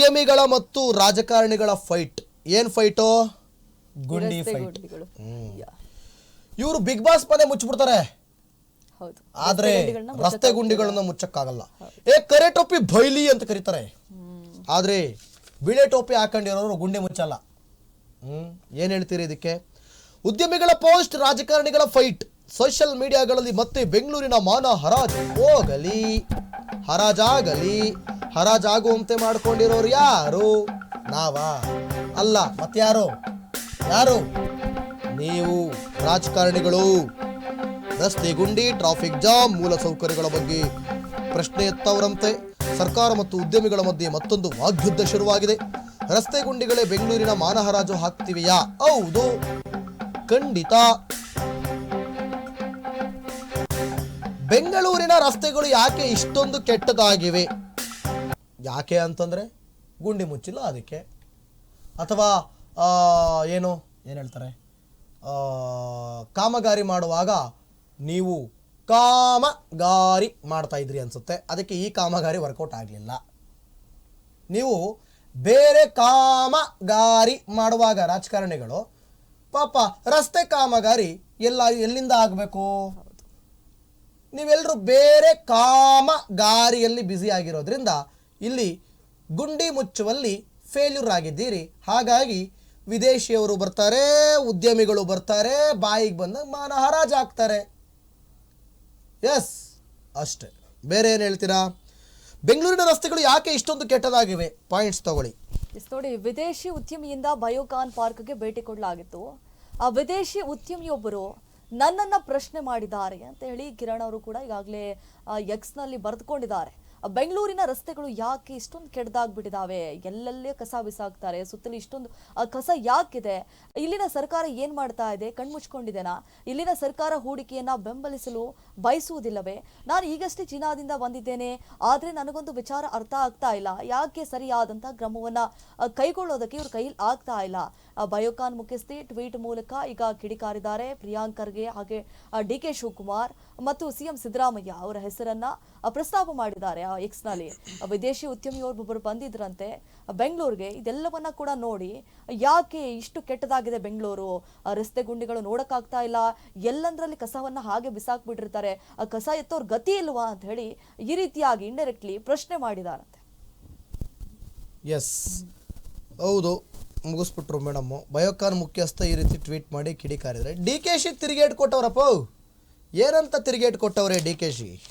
ಉದ್ಯಮಿಗಳ ಮತ್ತು ರಾಜಕಾರಣಿಗಳ ಫೈಟ್ ಏನ್ ಫೈಟು ಗುಂಡಿ ಫೈಟ್ ಯಾ, ಇವರು ಬಿಗ್ ಬಾಸ್ ಮನೆ ಮುಚ್ಚಿಬಿಡ್ತಾರೆ. ಹೌದು. ಆದ್ರೆ ರಸ್ತೆ ಗುಂಡಿಗಳನ್ನ ರಸ್ತೆ ಗುಂಡಿಗಳನ್ನ ಮುಚ್ಚಕ್ಕಾಗಲ್ಲ. ಏ ಕರೆ ಟೋಪಿ ಬೈಲಿ ಅಂತ ಕರೀತಾರೆ. ಆದ್ರೆ ಬಿಳೆ ಟೋಪಿ ಹಾಕೊಂಡಿರೋರು ಗುಂಡಿ ಮುಚ್ಚಲ್ಲ. ಹ್ಮ್. ಏನ್ ಹೇಳ್ತೀರಿ ಇದಕ್ಕೆ? ಉದ್ಯಮಿಗಳ ಪೋಸ್ಟ್ ರಾಜಕಾರಣಿಗಳ ಫೈಟ್ ಸೋಷಿಯಲ್ ಮೀಡಿಯಾಗಳಲ್ಲಿ ಮತ್ತೆ ಬೆಂಗಳೂರಿನ ಮಾನ ಹರಾಜು ಹೋಗಲಿ. ಹರಾಜಾಗಲಿ. ಹರಾಜಾಗುವಂತೆ ಮಾಡ್ಕೊಂಡಿರೋರು ಯಾರು? ನಾವಾ? ಅಲ್ಲ ಮತ್ತಾರು ಯಾರು? ನೀವು, ರಾಜಕಾರಣಿಗಳು. ರಸ್ತೆ ಗುಂಡಿ ಟ್ರಾಫಿಕ್ ಜಾಮ್ ಮೂಲ ಸೌಕರ್ಯಗಳ ಬಗ್ಗೆ ಪ್ರಶ್ನೆ ಎತ್ತವರಂತೆ ಸರ್ಕಾರ ಮತ್ತು ಉದ್ಯಮಿಗಳ ಮಧ್ಯೆ ಮತ್ತೊಂದು ವಾಗ್ಯುದ್ಧ ಶುರುವಾಗಿದೆ. ರಸ್ತೆ ಗುಂಡಿಗಳೇ ಬೆಂಗಳೂರಿನ ಮಾನಹರಾಜು ಹಾಕ್ತಿವೆಯಾ? ಹೌದು. ಖಂಡಿತ. ಬೆಂಗಳೂರಿನ ರಸ್ತೆಗಳು ಯಾಕೆ ಇಷ್ಟೊಂದು ಕೆಟ್ಟದಾಗಿವೆ? ಯಾಕೆ ಅಂತಂದರೆ ಗುಂಡಿ ಮುಚ್ಚಿಲ್ಲ ಅದಕ್ಕೆ. ಅಥವಾ ಏನು ಏನು ಹೇಳ್ತಾರೆ? ಕಾಮಗಾರಿ ಮಾಡುವಾಗ ನೀವು ಕಾಮಗಾರಿ ಮಾಡ್ತಾ ಇದ್ರಿ ಅನಿಸುತ್ತೆ. ಅದಕ್ಕೆ ಈ ಕಾಮಗಾರಿ ವರ್ಕೌಟ್ ಆಗಲಿಲ್ಲ. ನೀವು ಬೇರೆ ಕಾಮಗಾರಿ ಮಾಡುವಾಗ ರಾಜಕಾರಣಿಗಳು, ಪಾಪ ರಸ್ತೆ ಕಾಮಗಾರಿ ಎಲ್ಲ ಎಲ್ಲಿಂದ ಆಗಬೇಕು? ನೀವೆಲ್ಲರೂ ಬೇರೆ ಕಾಮಗಾರಿಯಲ್ಲಿ ಬ್ಯುಸಿ ಆಗಿರೋದ್ರಿಂದ ಇಲ್ಲಿ ಗುಂಡಿ ಮುಚ್ಚುವಲ್ಲಿ ಫೇಲ್ಯೂರ್ ಆಗಿದ್ದೀರಿ. ಹಾಗಾಗಿ ವಿದೇಶಿಯವರು ಬರ್ತಾರೆ, ಉದ್ಯಮಿಗಳು ಬರ್ತಾರೆ, ಬಾಯಿಗೆ ಬಂದಾಗ ಮಾನ ಹರಾಜು ಹಾಕ್ತಾರೆ ಎಸ್ ಅಷ್ಟೆ. ಬೇರೆ ಏನು ಹೇಳ್ತೀರಾ? ಬೆಂಗಳೂರಿನ ರಸ್ತೆಗಳು ಯಾಕೆ ಇಷ್ಟೊಂದು ಕೆಟ್ಟದಾಗಿವೆ? ಪಾಯಿಂಟ್ಸ್ ತಗೊಳ್ಳಿ. ನೋಡಿ, ವಿದೇಶಿ ಉದ್ಯಮಿಯಿಂದ ಬಯೋಕಾನ್ ಪಾರ್ಕ್ಗೆ ಭೇಟಿ ಕೊಡಲಾಗಿತ್ತು. ಆ ವಿದೇಶಿ ಉದ್ಯಮಿಯೊಬ್ಬರು ನನ್ನನ್ನು ಪ್ರಶ್ನೆ ಮಾಡಿದ್ದಾರೆ ಅಂತ ಹೇಳಿ ಕಿರಣ್ ಅವರು ಕೂಡ ಈಗಾಗಲೇ ಎಕ್ಸ್ನಲ್ಲಿ ಬರೆದುಕೊಂಡಿದ್ದಾರೆ. ಬೆಂಗಳೂರಿನ ರಸ್ತೆಗಳು ಯಾಕೆ ಇಷ್ಟೊಂದು ಕೆಡ್ದಾಗ್ಬಿಟ್ಟಿದಾವೆ? ಎಲ್ಲೆಲ್ಲೇ ಕಸ ಬಿಸಾಕ್ತಾರೆ, ಸುತ್ತಲೂ ಇಷ್ಟೊಂದು ಕಸ ಯಾಕಿದೆ? ಇಲ್ಲಿನ ಸರ್ಕಾರ ಏನು ಮಾಡ್ತಾ ಇದೆ? ಕಣ್ಮುಚ್ಕೊಂಡಿದೆನಾ ಇಲ್ಲಿನ ಸರ್ಕಾರ ಹೂಡಿಕೆಯನ್ನು ಬೆಂಬಲಿಸಲು ಬಯಸುವುದಿಲ್ಲವೇ? ನಾನು ಈಗಷ್ಟೇ ಚೀನಾದಿಂದ ಬಂದಿದ್ದೇನೆ, ಆದರೆ ನನಗೊಂದು ವಿಚಾರ ಅರ್ಥ ಆಗ್ತಾ ಇಲ್ಲ. ಯಾಕೆ ಸರಿಯಾದಂಥ ಕ್ರಮವನ್ನ ಕೈಗೊಳ್ಳೋದಕ್ಕೆ ಇವ್ರ ಕೈಲಿ ಆಗ್ತಾ ಇಲ್ಲ? ಬಯೋಕಾನ್ ಮುಖ್ಯಸ್ಥೆ ಟ್ವೀಟ್ ಮೂಲಕ ಈಗ ಕಿಡಿಕಾರಿದ್ದಾರೆ. ಪ್ರಿಯಾಂಕರ್ಗೆ ಹಾಗೆ ಡಿ ಕೆ ಶಿವಕುಮಾರ್ ಮತ್ತು ಸಿಎಂ ಸಿದ್ದರಾಮಯ್ಯ ಅವರ ಹೆಸರನ್ನ ಪ್ರಸ್ತಾಪ ಮಾಡಿದ್ದಾರೆ ಆ ಎಕ್ಸ್ನಲ್ಲಿ. ವಿದೇಶಿ ಉದ್ಯಮಿಯೊಬ್ಬರು ಬಂದಿದ್ರಂತೆ, ಬೆಂಗಳೂರಿಗೆ, ಇದೆಲ್ಲವನ್ನ ಕೂಡ ನೋಡಿ, ಯಾಕೆ ಇಷ್ಟು ಕೆಟ್ಟದಾಗಿದೆ ಬೆಂಗಳೂರು? ರಸ್ತೆ ಗುಂಡಿಗಳು ನೋಡಕ್ಕಾಗ್ತಾ ಇಲ್ಲ. ಎಲ್ಲಂದ್ರಲ್ಲಿ ಕಸವನ್ನ ಹಾಗೆ ಬಿಸಾಕ್ಬಿಟ್ಟಿರ್ತಾರೆ. ಆ ಕಸ ಎತ್ತೋರ್ ಗತಿ ಇಲ್ವಾ ಅಂತ ಹೇಳಿ ಈ ರೀತಿಯಾಗಿ ಇಂಡೈರೆಕ್ಟ್ಲಿ ಪ್ರಶ್ನೆ ಮಾಡಿದಾರಂತೆ. ಎಸ್ ಹೌದು, ಮುಗಿಸ್ಬಿಟ್ರು ಮೇಡಮ್ ಬಯೋಕಾನ್ ಮುಖ್ಯಸ್ಥ ಈ ರೀತಿ ಟ್ವೀಟ್ ಮಾಡಿ ಕಿಡಿಕಾರಿದ್ರೆ. ಡಿ ಕೆ ಶಿ ತಿರುಗೇಟ್ ಕೊಟ್ಟವ್ರಪ್ಪ! ಏನಂತ ತಿರುಗೇಟ್ ಕೊಟ್ಟವ್ರೆ ಡಿ ಕೆ ಶಿ?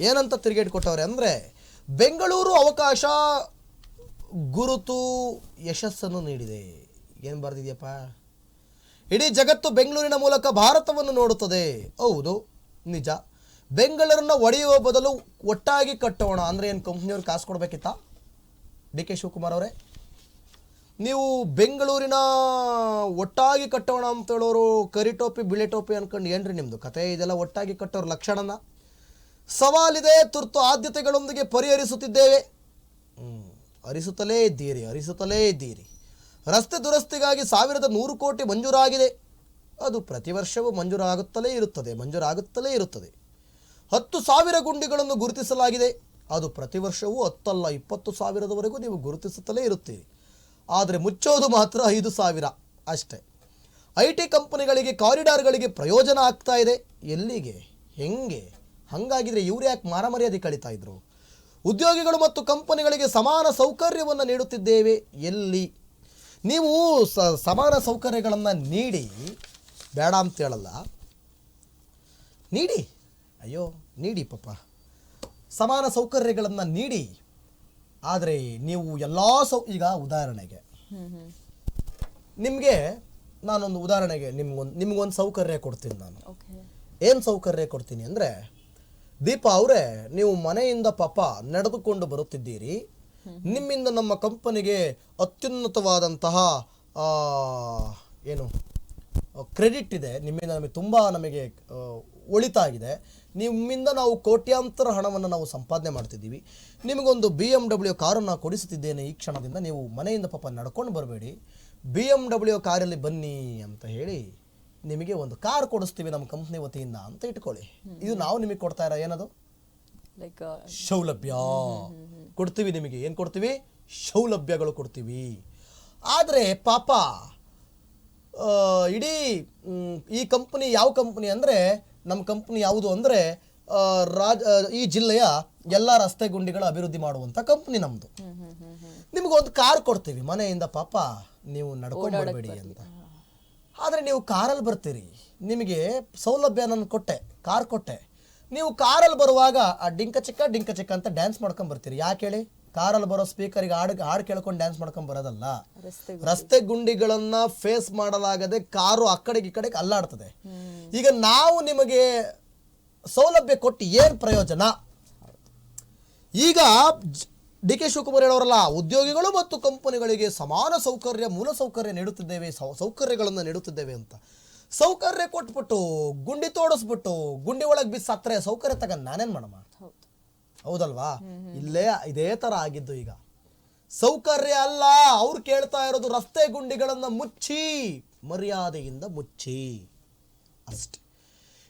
ಏನಂತ ತಿರುಗೇಟ್ ಕೊಟ್ಟವ್ರೆ ಅಂದರೆ ಬೆಂಗಳೂರು ಅವಕಾಶ ಗುರುತು ಯಶಸ್ಸನ್ನು ನೀಡಿದೆ. ಏನು ಬರೆದಿದೆಯಪ್ಪ? ಇಡೀ ಜಗತ್ತು ಬೆಂಗಳೂರಿನ ಮೂಲಕ ಭಾರತವನ್ನು ನೋಡುತ್ತದೆ. ಹೌದು, ನಿಜ. ಬೆಂಗಳೂರನ್ನ ಒಡೆಯುವ ಬದಲು ಒಟ್ಟಾಗಿ ಕಟ್ಟೋಣ. ಅಂದರೆ ಏನು ಕಂಪ್ನಿಯವ್ರು ಕಾಸು ಕೊಡಬೇಕಿತ್ತಾ? ಡಿ ಕೆ ಶಿವಕುಮಾರ್ ಅವರೇ? ನೀವು ಬೆಂಗಳೂರಿನ ಒಟ್ಟಾಗಿ ಕಟ್ಟೋಣ ಅಂತ ಹೇಳೋರು ಕರಿ ಟೋಪಿ, ಬಿಳಿ ಟೋಪಿ ಅನ್ಕೊಂಡು ಏನ್ರಿ ನಿಮ್ಮದು ಕತೆ ಇದೆಲ್ಲ ಒಟ್ಟಾಗಿ ಕಟ್ಟೋರು ಲಕ್ಷಣನ? ಸವಾಲಿದೆ, ತುರ್ತು ಆದ್ಯತೆಗಳೊಂದಿಗೆ ಪರಿಹರಿಸುತ್ತಿದ್ದೇವೆ. ಹ್ಮ್. ಹರಿಸುತ್ತಲೇ ಇದ್ದೀರಿ, ಅರಿಸುತ್ತಲೇ ಇದ್ದೀರಿ. ರಸ್ತೆ ದುರಸ್ತಿಗಾಗಿ ಸಾವಿರದ ನೂರು ಕೋಟಿ ಮಂಜೂರಾಗಿದೆ. ಅದು ಪ್ರತಿ ವರ್ಷವೂ ಮಂಜೂರಾಗುತ್ತಲೇ ಇರುತ್ತದೆ ಮಂಜೂರಾಗುತ್ತಲೇ ಇರುತ್ತದೆ. ಹತ್ತು ಸಾವಿರ ಗುಂಡಿಗಳನ್ನು ಗುರುತಿಸಲಾಗಿದೆ. ಅದು ಪ್ರತಿ ವರ್ಷವೂ ಹತ್ತಲ್ಲ, ಇಪ್ಪತ್ತು ಸಾವಿರದವರೆಗೂ ನೀವು ಗುರುತಿಸುತ್ತಲೇ ಇರುತ್ತೀರಿ. ಆದರೆ ಮುಚ್ಚೋದು ಮಾತ್ರ ಐದು ಸಾವಿರ ಅಷ್ಟೇ. ಐ ಟಿ ಕಂಪನಿಗಳಿಗೆ, ಕಾರಿಡಾರ್ಗಳಿಗೆ ಪ್ರಯೋಜನ ಆಗ್ತಾ ಇದೆ. ಎಲ್ಲಿಗೆ? ಹೆಂಗೆ? ಹಂಗಾಗಿದ್ರೆ ಇವರು ಯಾಕೆ ಮಾರಮರ್ಯಾದೆ ಕಳೀತಾ ಇದ್ರು? ಉದ್ಯೋಗಿಗಳು ಮತ್ತು ಕಂಪನಿಗಳಿಗೆ ಸಮಾನ ಸೌಕರ್ಯವನ್ನು ನೀಡುತ್ತಿದ್ದೇವೆ. ಎಲ್ಲಿ? ನೀವು ಸಮಾನ ಸೌಕರ್ಯಗಳನ್ನು ನೀಡಿ. ಬೇಡ ಅಂತ ಹೇಳಲ್ಲ. ನೀಡಿ. ಅಯ್ಯೋ, ನೀಡಿ ಪಾಪ. ಸಮಾನ ಸೌಕರ್ಯಗಳನ್ನು ನೀಡಿ. ಆದರೆ ನೀವು ಎಲ್ಲ ಸೌ, ಈಗ ಉದಾಹರಣೆಗೆ ನಿಮಗೆ ನಾನೊಂದು ಉದಾಹರಣೆಗೆ ನಿಮ್ಗೊಂದು ನಿಮ್ಗೊಂದು ಸೌಕರ್ಯ ಕೊಡ್ತೀನಿ ನಾನು. ಏನು ಸೌಕರ್ಯ ಕೊಡ್ತೀನಿ ಅಂದರೆ ದೀಪ ಅವರೇ ನೀವು ಮನೆಯಿಂದ ಪಾಪ ನಡೆದುಕೊಂಡು ಬರುತ್ತಿದ್ದೀರಿ. ನಿಮ್ಮಿಂದ ನಮ್ಮ ಕಂಪನಿಗೆ ಅತ್ಯುನ್ನತವಾದಂತಹ ಆ, ಏನು ಕ್ರೆಡಿಟ್ ಇದೆ. ನಿಮ್ಮಿಂದ ನಮಗೆ ತುಂಬ ನಮಗೆ ಒಳಿತಾಗಿದೆ. ನಿಮ್ಮಿಂದ ನಾವು ಕೋಟ್ಯಾಂತರ ಹಣವನ್ನು ನಾವು ಸಂಪಾದನೆ ಮಾಡ್ತಿದ್ದೀವಿ. ನಿಮಗೊಂದು ಬಿ ಎಂ ಡಬ್ಲ್ಯೂ ಕಾರನ್ನು ಕೊಡಿಸುತ್ತಿದ್ದೇನೆ ಈ ಕ್ಷಣದಿಂದ. ನೀವು ಮನೆಯಿಂದ ಪಾಪ ನಡ್ಕೊಂಡು ಬರಬೇಡಿ. ಬಿ ಎಂ ಡಬ್ಲ್ಯೂ ಕಾರಲ್ಲಿ ಬನ್ನಿ ಅಂತ ಹೇಳಿ ನಿಮಗೆ ಒಂದು ಕಾರ್ ಕೊಡಿಸ್ತೀವಿ ನಮ್ಮ ಕಂಪ್ನಿ ವತಿಯಿಂದ ಅಂತ ಇಟ್ಕೊಳ್ಳಿ. ಇದು ನಾವು ನಿಮಗೆ ಕೊಡ್ತಾ ಇರೋ ಏನದು? ಲೈಕ್ ಸೌಲಭ್ಯ ಕೊಡ್ತೀವಿ ನಿಮಗೆ. ಏನು ಕೊಡ್ತೀವಿ? ಸೌಲಭ್ಯಗಳು ಕೊಡ್ತೀವಿ. ಆದರೆ ಪಾಪ ಇಡೀ ಈ ಕಂಪ್ನಿ ಯಾವ ಕಂಪ್ನಿ ಅಂದರೆ ನಮ್ಮ ಕಂಪ್ನಿ ಯಾವುದು ಅಂದರೆ ರಾಜ ಈ ಜಿಲ್ಲೆಯ ಎಲ್ಲ ರಸ್ತೆ ಗುಂಡಿಗಳ ಅಭಿವೃದ್ಧಿ ಮಾಡುವಂಥ ಕಂಪ್ನಿ ನಮ್ಮದು ನಿಮಗೊಂದು ಕಾರ್ ಕೊಡ್ತೀವಿ ಮನೆಯಿಂದ ಪಾಪ ನೀವು ನಡ್ಕೊಂಡು ಬರಬೇಡಿ ಅಂತ. ಆದರೆ ನೀವು ಕಾರಲ್ಲಿ ಬರ್ತೀರಿ ನಿಮಗೆ ಸೌಲಭ್ಯ ನಾನು ಕೊಟ್ಟೆ ಕಾರ್ ಕೊಟ್ಟೆ. ನೀವು ಕಾರಲ್ಲಿ ಬರುವಾಗ ಆ ಡಿಂಕ ಚಿಕ್ಕ ಡಿಂಕ ಚಿಕ್ಕ ಅಂತ ಡ್ಯಾನ್ಸ್ ಮಾಡ್ಕೊಂಡು ಬರ್ತೀರಿ. ಯಾಕೆ ಹೇಳಿ? ಕಾರಲ್ಲಿ ಬರೋ ಸ್ಪೀಕರಿಗೆ ಹಾಡು ಹಾಡು ಕೇಳ್ಕೊಂಡು ಡ್ಯಾನ್ಸ್ ಮಾಡ್ಕೊಂಡು ಬರೋದಲ್ಲ. ರಸ್ತೆ ಗುಂಡಿಗಳನ್ನ ಫೇಸ್ ಮಾಡಲಾಗದೆ ಕಾರು ಆ ಕಡೆಗೆ ಈ ಕಡೆಗೆ ಅಲ್ಲಾಡ್ತದೆ. ಈಗ ನಾವು ನಿಮಗೆ ಸೌಲಭ್ಯ ಕೊಟ್ಟು ಏನು ಪ್ರಯೋಜನ? ಈಗ ಡಿ ಕೆ ಶಿವಕುಮಾರ್ ಹೇಳೋರಲ್ಲ ಉದ್ಯೋಗಿಗಳು ಮತ್ತು ಕಂಪನಿಗಳಿಗೆ ಸಮಾನ ಸೌಕರ್ಯ ಮೂಲ ಸೌಕರ್ಯ ನೀಡುತ್ತಿದ್ದೇವೆ ಸೌ- ಸೌಕರ್ಯಗಳನ್ನು ನೀಡುತ್ತಿದ್ದೇವೆ ಅಂತ. ಸೌಕರ್ಯ ಕೊಟ್ಬಿಟ್ಟು ಗುಂಡಿ ತೋಡಿಸ್ಬಿಟ್ಟು ಗುಂಡಿ ಒಳಗೆ ಬಿಸಿ ಸತ್ತರೆ ಸೌಕರ್ಯ ತಗೊಂಡು ನಾನೇನು ಮಾಡಮ್ಮ? ಹೌದಲ್ವಾ? ಇಲ್ಲೇ ಇದೇ ತರ ಆಗಿದ್ದು ಈಗ. ಸೌಕರ್ಯ ಅಲ್ಲ ಅವ್ರು ಕೇಳ್ತಾ ಇರೋದು ರಸ್ತೆ ಗುಂಡಿಗಳನ್ನ ಮುಚ್ಚಿ ಮರ್ಯಾದೆಯಿಂದ ಮುಚ್ಚಿ. ಅಷ್ಟೆ.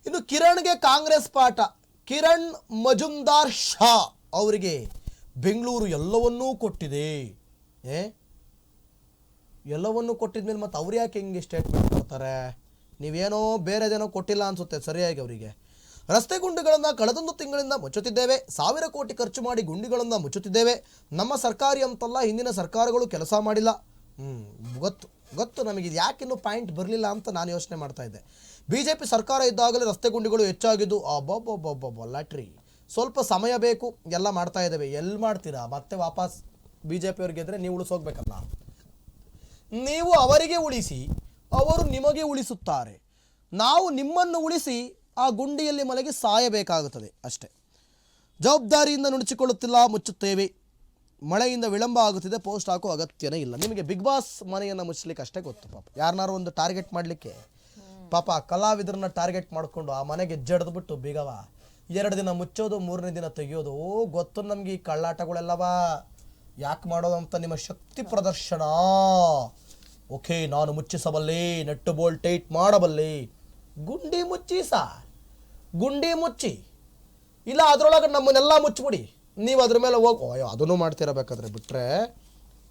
ಇನ್ನು ಕಿರಣ್ಗೆ ಕಾಂಗ್ರೆಸ್ ಪಾಠ. ಕಿರಣ್ ಮಜುಂದಾರ್ ಶಾ ಅವರಿಗೆ ಬೆಂಗಳೂರು ಎಲ್ಲವನ್ನೂ ಕೊಟ್ಟಿದೆ. ಏ? ಎಲ್ಲವನ್ನೂ ಕೊಟ್ಟಿದ್ಮೇಲೆ ಮತ್ತೆ ಅವ್ರು ಯಾಕೆ ಹಿಂಗೆ ಸ್ಟೇಟ್ಮೆಂಟ್ ಕೊಡ್ತಾರೆ? ನೀವೇನೋ ಬೇರೆದೇನೋ ಕೊಟ್ಟಿಲ್ಲ ಅನ್ಸುತ್ತೆ ಸರಿಯಾಗಿ ಅವರಿಗೆ. ರಸ್ತೆ ಗುಂಡಿಗಳನ್ನು ಕಳೆದೊಂದು ತಿಂಗಳಿಂದ ಮುಚ್ಚುತ್ತಿದ್ದೇವೆ. ಸಾವಿರ ಕೋಟಿ ಖರ್ಚು ಮಾಡಿ ಗುಂಡಿಗಳನ್ನು ಮುಚ್ಚುತ್ತಿದ್ದೇವೆ. ನಮ್ಮ ಸರ್ಕಾರಿ ಅಂತಲ್ಲ ಹಿಂದಿನ ಸರ್ಕಾರಗಳು ಕೆಲಸ ಮಾಡಿಲ್ಲ. ಹ್ಞೂ ಗೊತ್ತು ಗೊತ್ತು ನಮಗೆ ಇದು ಯಾಕಿನ್ನೂ ಪಾಯಿಂಟ್ ಬರಲಿಲ್ಲ ಅಂತ ನಾನು ಯೋಚನೆ ಮಾಡ್ತಾ ಇದ್ದೆ. ಬಿ ಜೆ ಪಿ ಸರ್ಕಾರ ಇದ್ದಾಗಲೇ ರಸ್ತೆ ಗುಂಡಿಗಳು ಹೆಚ್ಚಾಗಿದ್ದು ಅಬ್ಬಬ್ಬಬ್ಬಬ್ಬ ಲ್ಯಾಟ್ರಿ ಸ್ವಲ್ಪ ಸಮಯ ಬೇಕು, ಎಲ್ಲ ಮಾಡ್ತಾ ಇದ್ದೇವೆ. ಎಲ್ಲಿ ಮಾಡ್ತೀರಾ? ಮತ್ತೆ ವಾಪಸ್ ಬಿ ಜೆ ಪಿಯವ್ರಿಗೆ ಇದ್ರೆ ನೀವು ಉಳಿಸೋಗ್ಬೇಕಲ್ಲ ನೀವು ಅವರಿಗೆ ಉಳಿಸಿ, ಅವರು ನಿಮಗೆ ಉಳಿಸುತ್ತಾರೆ. ನಾವು ನಿಮ್ಮನ್ನು ಉಳಿಸಿ ಆ ಗುಂಡಿಯಲ್ಲಿ ಮಲಗಿ ಸಾಯಬೇಕಾಗುತ್ತದೆ ಅಷ್ಟೇ. ಜವಾಬ್ದಾರಿಯಿಂದ ನುಣಚಿಕೊಳ್ಳುತ್ತಿಲ್ಲ ಮುಚ್ಚುತ್ತೇವೆ. ಮಳೆಯಿಂದ ವಿಳಂಬ ಆಗುತ್ತಿದೆ, ಪೋಸ್ಟ್ ಹಾಕೋ ಅಗತ್ಯನೇ ಇಲ್ಲ. ನಿಮಗೆ ಬಿಗ್ ಬಾಸ್ ಮನೆಯನ್ನು ಮುಚ್ಚಲಿಕ್ಕೆ ಅಷ್ಟೇ ಗೊತ್ತು ಪಾಪ. ಯಾರನ್ನಾರು ಒಂದು ಟಾರ್ಗೆಟ್ ಮಾಡಲಿಕ್ಕೆ ಪಾಪ ಕಲಾವಿದರನ್ನ ಟಾರ್ಗೆಟ್ ಮಾಡಿಕೊಂಡು ಆ ಮನೆಗೆ ಜಡಿದ್ಬಿಟ್ಟು ಬಿಗವ, ಎರಡು ದಿನ ಮುಚ್ಚೋದು, ಮೂರನೇ ದಿನ ತೆಗೆಯೋದು ಗೊತ್ತು ನಮಗೆ ಈ ಕಳ್ಳಾಟಗಳೆಲ್ಲವಾ? ಯಾಕೆ ಮಾಡೋದು ಅಂತ ನಿಮ್ಮ ಶಕ್ತಿ ಪ್ರದರ್ಶನ. ಓಕೆ, ನಾನು ಮುಚ್ಚಿಸಬಲ್ಲೆ, ನೆಟ್ಟು ಬೋಲ್ಟ್ ಟೈಟ್ ಮಾಡಬಲ್ಲೆ. ಗುಂಡಿ ಮುಚ್ಚಿಸ ಗುಂಡಿ ಮುಚ್ಚಿ. ಇಲ್ಲ, ಅದರೊಳಗೆ ನಮ್ಮನ್ನೆಲ್ಲ ಮುಚ್ಚಿಬಿಡಿ. ನೀವು ಅದ್ರ ಮೇಲೆ ಹೋಗೋ. ಅಯ್ಯೋ, ಅದನ್ನು ಮಾಡ್ತಿರಬೇಕಾದ್ರೆ ಬಿಟ್ರೆ.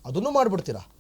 ಅದನ್ನು ಮಾಡಿಬಿಡ್ತೀರಾ?